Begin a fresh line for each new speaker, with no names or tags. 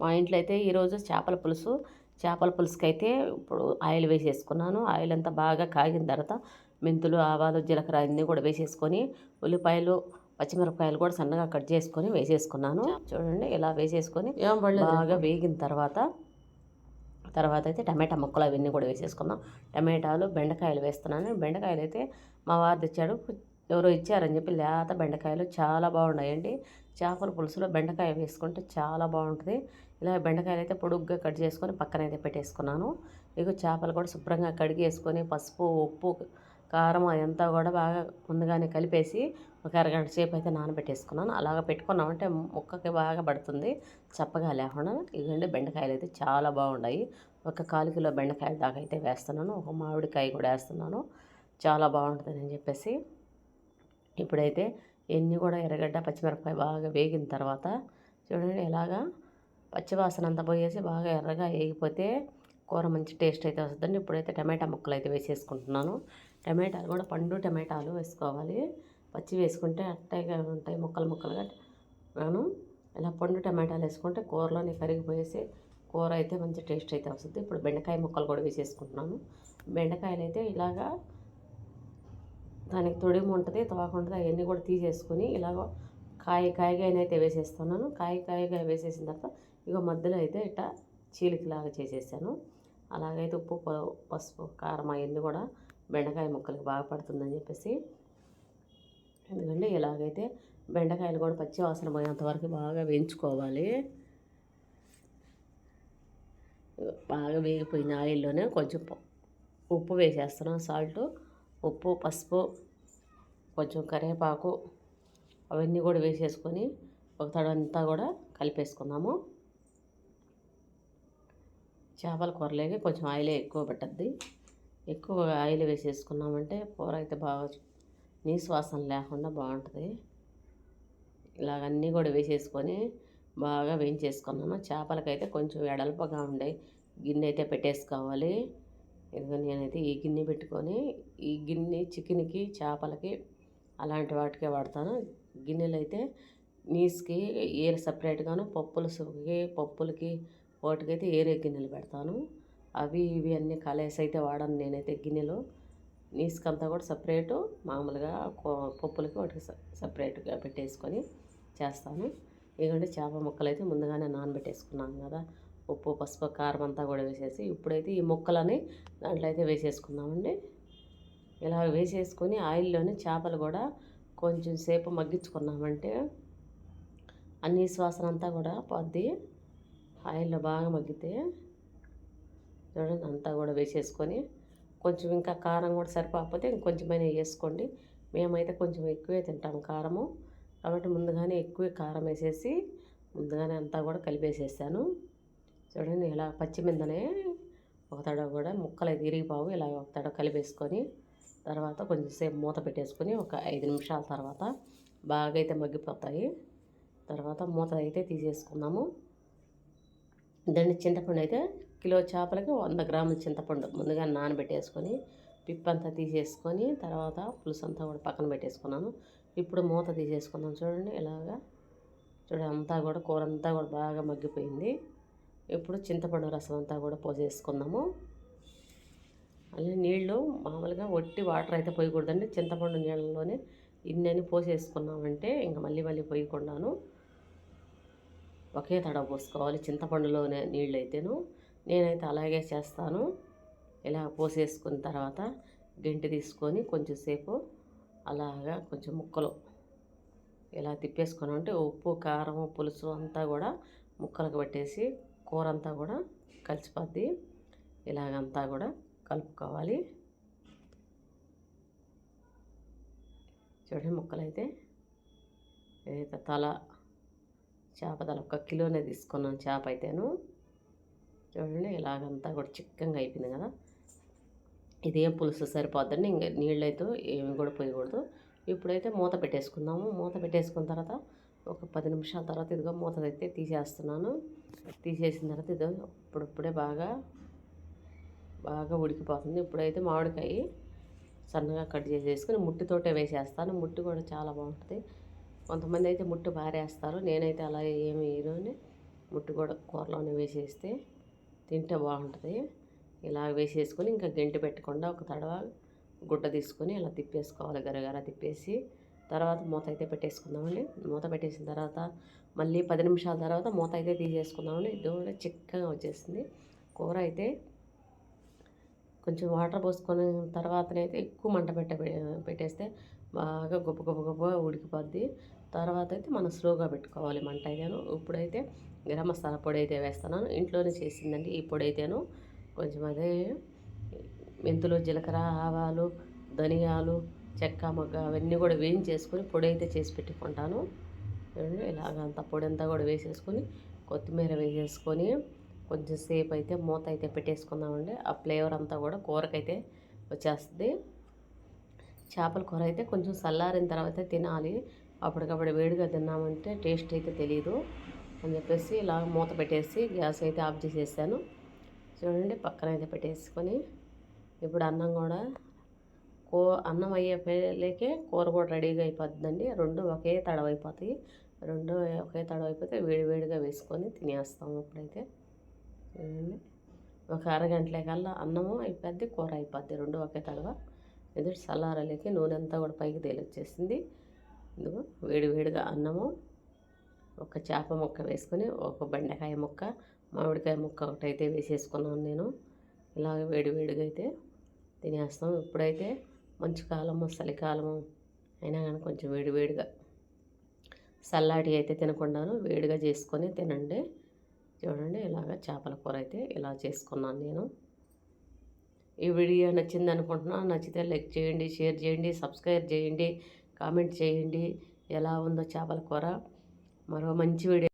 మా ఇంట్లో అయితే ఈరోజు చేపల పులుసు. చేపల పులుసుకి అయితే ఇప్పుడు ఆయిల్ వేసేసుకున్నాను. ఆయిల్ అంతా బాగా కాగిన తర్వాత మెంతులు ఆవాలు జీలకర్ర అన్నీ కూడా వేసేసుకొని ఉల్లిపాయలు పచ్చిమిరపకాయలు కూడా సన్నగా కట్ చేసుకొని వేసేసుకున్నాను. చూడండి ఇలా వేసేసుకొని బాగా వేగిన తర్వాత తర్వాత అయితే టమాటా ముక్కలు అవన్నీ కూడా వేసేసుకున్నాం టమాటాలు బెండకాయలు వేస్తున్నాను. బెండకాయలు అయితే మా వారు తెచ్చాడు. ఎవరో ఇచ్చారని చెప్పి లేత బెండకాయలు చాలా బాగున్నాయండి. చేపల పులుసులో బెండకాయ వేసుకుంటే చాలా బాగుంటుంది. ఇలా బెండకాయలు అయితే పొడుగ్గా కట్ చేసుకొని పక్కన అయితే పెట్టేసుకున్నాను. ఇక చేపలు కూడా శుభ్రంగా కడిగి వేసుకొని పసుపు ఉప్పు కారం అదంతా కూడా బాగా ముందుగానే కలిపేసి ఒక అరగంట సేపు అయితే నానబెట్టేసుకున్నాను. అలాగ పెట్టుకున్నామంటే ముక్కకి బాగా పడుతుంది. చప్పగా లేకుండా ఇదండి బెండకాయలు అయితే చాలా బాగున్నాయి. ఒక కాలు కిలో బెండకాయల దాకా అయితే వేస్తున్నాను. ఒక మామిడికాయ కూడా వేస్తున్నాను. చాలా బాగుంటుంది అని చెప్పేసి. ఇప్పుడైతే ఎన్ని కూడా ఎర్రగడ్డ పచ్చిమిరపకాయ బాగా వేగిన తర్వాత చూడండి ఎలాగా పచ్చివాసన అంతా పోయేసి బాగా ఎర్రగా వేగిపోతే కూర మంచి టేస్ట్ అయితే వస్తుందండి. ఇప్పుడైతే టమాటా ముక్కలు అయితే వేసేసుకుంటున్నాను. టమాటాలు కూడా పండు టమాటాలు వేసుకోవాలి. పచ్చి వేసుకుంటే అట్టగా ఉంటాయి ముక్కలు ముక్కలుగా. నేను ఇలా పండు టమాటాలు వేసుకుంటే కూరలోని కరిగిపోయేసి కూర అయితే మంచి టేస్ట్ అయితే వస్తుంది. ఇప్పుడు బెండకాయ ముక్కలు కూడా వేసేసుకుంటున్నాను. బెండకాయలు అయితే ఇలాగా దానికి తొడిమి ఉంటుంది తోక ఉంటుంది అవన్నీ కూడా తీసేసుకొని ఇలాగ కాయ కాయగా అయితే వేసేస్తున్నాను. కాయ కాయగా వేసేసిన తర్వాత ఇక మధ్యలో అయితే ఇట్లా చీలికలాగా చేసేసాను. అలాగైతే ఉప్పు పసుపు కారం అవన్నీ కూడా బెండకాయ ముక్కలకి బాగా పడుతుందని చెప్పేసి. ఎందుకంటే ఇలాగైతే బెండకాయలు కూడా పచ్చి వాసన పోయేంత వరకు బాగా వేయించుకోవాలి. బాగా వేగిపోయిన ఆయిల్లోనే కొంచెం ఉప్పు వేసేస్తున్నాను సాల్ట్. ఉప్పు పసుపు కొంచెం కరివేపాకు అవన్నీ కూడా వేసేసుకొని ఒక తడంతా కూడా కలిపేసుకుందాము. చేపల కూరలేక కొంచెం ఆయిలే ఎక్కువ పట్టద్ది. ఎక్కువ ఆయిల్ వేసేసుకున్నామంటే కూర అయితే బాగా నీసు వాసన లేకుండా బాగుంటుంది. ఇలాగన్నీ కూడా వేసేసుకొని బాగా వేయించేసుకున్నాము. చేపలకైతే కొంచెం ఎడల్పగా ఉండే గిన్నె అయితే పెట్టేసుకోవాలి. ఇదిగో నేనైతే ఈ గిన్నె పెట్టుకొని ఈ గిన్నె చికెన్కి చేపలకి అలాంటి వాటికే వాడతాను. గిన్నెలు అయితే నీస్కి ఏరు సపరేట్గాను పప్పులకి పప్పులకి వాటికైతే ఏరే గిన్నెలు పెడతాను. అవి ఇవి అన్నీ కలేసి అయితే వాడను నేనైతే గిన్నెలు. నీసుకంతా కూడా సపరేటు మామూలుగా పప్పులకి వాటికి సపరేట్గా పెట్టేసుకొని చేస్తాను. ఎందుకంటే చేప ముక్కలు అయితే ముందుగానే నానబెట్టేసుకున్నాను కదా. ఉప్పు పసుపు కారం అంతా కూడా వేసేసి ఇప్పుడైతే ఈ ముక్కలని దాంట్లో అయితే వేసేసుకుందామండి. ఇలా వేసేసుకొని ఆయిల్లోనే చేపలు కూడా కొంచెం సేపు మగ్గించుకున్నామంటే అన్ని శ్వాసన అంతా కూడా పోద్ది ఆయిల్లో బాగా మగ్గితే చూడండి అంతా కూడా వేసేసుకొని కొంచెం ఇంకా కారం కూడా సరిపోకపోతే ఇంకొంచెమైనా వేసుకోండి. మేమైతే కొంచెం ఎక్కువే తింటాం కారము. కాబట్టి ముందుగానే ఎక్కువ కారం వేసేసి ముందుగానే అంతా కూడా కలిపేసేసాను. చూడండి ఇలా పచ్చిమిందనే ఒక తడ కూడా ముక్కలు అయితే ఇరిగిపోవు ఇలా ఒక తడ కలిపేసుకొని తర్వాత కొంచెం సేపు మూత పెట్టేసుకొని ఒక ఐదు నిమిషాల తర్వాత బాగా అయితే మగ్గిపోతాయి. తర్వాత మూత అయితే తీసేసుకుందాము. దాన్ని చింతపండు అయితే కిలో చేపలకి వంద గ్రాముల చింతపండు ముందుగా నానబెట్టేసుకొని పిప్పంతా తీసేసుకొని తర్వాత పులుసు అంతా కూడా పక్కన పెట్టేసుకున్నాను. ఇప్పుడు మూత తీసేసుకున్నాను చూడండి. ఇలాగా చూడండి అంతా కూడా కూర అంతా కూడా బాగా మగ్గిపోయింది. ఇప్పుడు చింతపండు రసం అంతా కూడా పోసేసుకుందాము. అలాగే నీళ్ళు మామూలుగా ఒట్టి వాటర్ అయితే పోయకూడదండి. చింతపండు నీళ్ళలోనే ఇన్నని పోసేసుకున్నామంటే ఇంకా మళ్ళీ మళ్ళీ పోయకుండాను ఒకే తడ పోసుకోవాలి చింతపండులోనే నీళ్ళు అయితేను నేనైతే అలాగే చేస్తాను. ఇలా పోసేసుకున్న తర్వాత గంటి తీసుకొని కొంచెం సేపు అలాగా కొంచెం ముక్కలు ఇలా తిప్పేసుకుని ఉప్పు కారం పులుసు అంతా కూడా ముక్కలకు పట్టేసి కూర అంతా కూడా కలిసిపోద్ది. ఇలాగంతా కూడా కలుపుకోవాలి. చూడండి ముక్కలు అయితే ఏదైతే తల చేప తల ఒక కిలోనే తీసుకున్నాను చేప అయితేను. చూడండి ఇలాగంతా కూడా చిక్కగా అయిపోయింది కదా. ఇదేం పులుసు సరిపోద్దండి. ఇంకా నీళ్ళైతే ఏమి కూడా పోయకూడదు. ఇప్పుడైతే మూత పెట్టేసుకుందాము. మూత పెట్టేసుకున్న తర్వాత ఒక పది నిమిషాల తర్వాత ఇదిగో మూత అయితే తీసేస్తున్నాను. తీసేసిన తర్వాత ఇదో ఇప్పుడిప్పుడే బాగా బాగా ఉడికిపోతుంది. ఇప్పుడైతే మామిడికాయ సన్నగా కట్ చేసేసుకుని ముట్టితోటే వేసేస్తాను. ముట్టి కూడా చాలా బాగుంటుంది. కొంతమంది అయితే ముట్టు పారేస్తారు. నేనైతే అలా ఏమి వేయను ముట్టు కూడా కూరలోనే వేసేస్తే తింటే బాగుంటుంది. ఇలా వేసేసుకొని ఇంకా గంటి పెట్టకుండా ఒక తడవ గుడ్డ తీసుకొని ఇలా తిప్పేసుకోవాలి. గరగర తిప్పేసి తర్వాత మూత అయితే పెట్టేసుకుందామండి. మూత పెట్టేసిన తర్వాత మళ్ళీ పది నిమిషాల తర్వాత మూత అయితే తీసేసుకుందామండి. దూడ చిక్కగా వచ్చేసింది. కూర అయితే కొంచెం వాటర్ పోసుకొని తర్వాతనైతే ఎక్కువ మంట పెట్ట పెట్టేస్తే బాగా గొప్ప గొప్ప గొప్పగా ఉడికిపోద్ది. తర్వాత అయితే మనం స్లోగా పెట్టుకోవాలి మంట అయితేను. ఇప్పుడైతే గరం మసాలా పొడి అయితే వేస్తున్నాను. ఇంట్లోనే చేసిందండి ఈ పొడి అయితేను. కొంచెం అదే మెంతులు జీలకర్ర ఆవాలు ధనియాలు చెక్క మగ్గ అవన్నీ కూడా వేయించేసుకొని పొడి అయితే చేసి పెట్టుకుంటాను. చూడండి ఇలాగ పొడి అంతా కూడా వేసేసుకొని కొత్తిమీర వేసేసుకొని కొంచెం సేపు అయితే మూత అయితే పెట్టేసుకుందామండి. ఆ ఫ్లేవర్ అంతా కూడా కూరకైతే వచ్చేస్తుంది. చేపల కూర అయితే కొంచెం చల్లారిన తర్వాత తినాలి. అప్పటికప్పుడు వేడిగా తిన్నామంటే టేస్ట్ అయితే తెలియదు అని చెప్పేసి ఇలా మూత పెట్టేసి గ్యాస్ అయితే ఆఫ్ చేసేసాను. చూడండి పక్కన అయితే పెట్టేసుకొని ఇప్పుడు అన్నం కూడా కూ అన్నం అయ్యేలేకే కూర కూడా రెడీగా అయిపోతుందండి. రెండు ఒకే తడవ రెండు ఒకే తడవైపోతే వేడివేడిగా వేసుకొని తినేస్తాము ఇప్పుడైతే. ఒక అరగంటలే కల్లా అన్నము అయిపోద్ది కూర అయిపోద్ది. రెండు ఒకే తడవ. ఎదుటి చల్లారలేకి నూనె అంతా కూడా పైకి తేలొచ్చేసింది. ఇదిగో వేడివేడిగా అన్నము ఒక చేప ముక్క వేసుకొని ఒక బెండకాయ ముక్క మామిడికాయ ముక్క ఒకటైతే వేసేసుకున్నాను నేను. ఇలాగ వేడివేడిగా అయితే తినేస్తాం ఇప్పుడైతే మంచు కాలము చలికాలము అయినా కానీ కొంచెం వేడివేడిగా సల్లాటి చల్లాటి అయితే తినకుండాను వేడిగా చేసుకొని తినండి. చూడండి ఇలాగ చేపల కూర అయితే ఇలా చేసుకున్నాను నేను. ఈ వీడియో నచ్చింది అనుకుంటున్నా నచ్చితే లైక్ చేయండి షేర్ చేయండి సబ్స్క్రైబ్ చేయండి కామెంట్ చేయండి. ఎలా ఉందో చేపల కూర? మరో మంచి వీడియో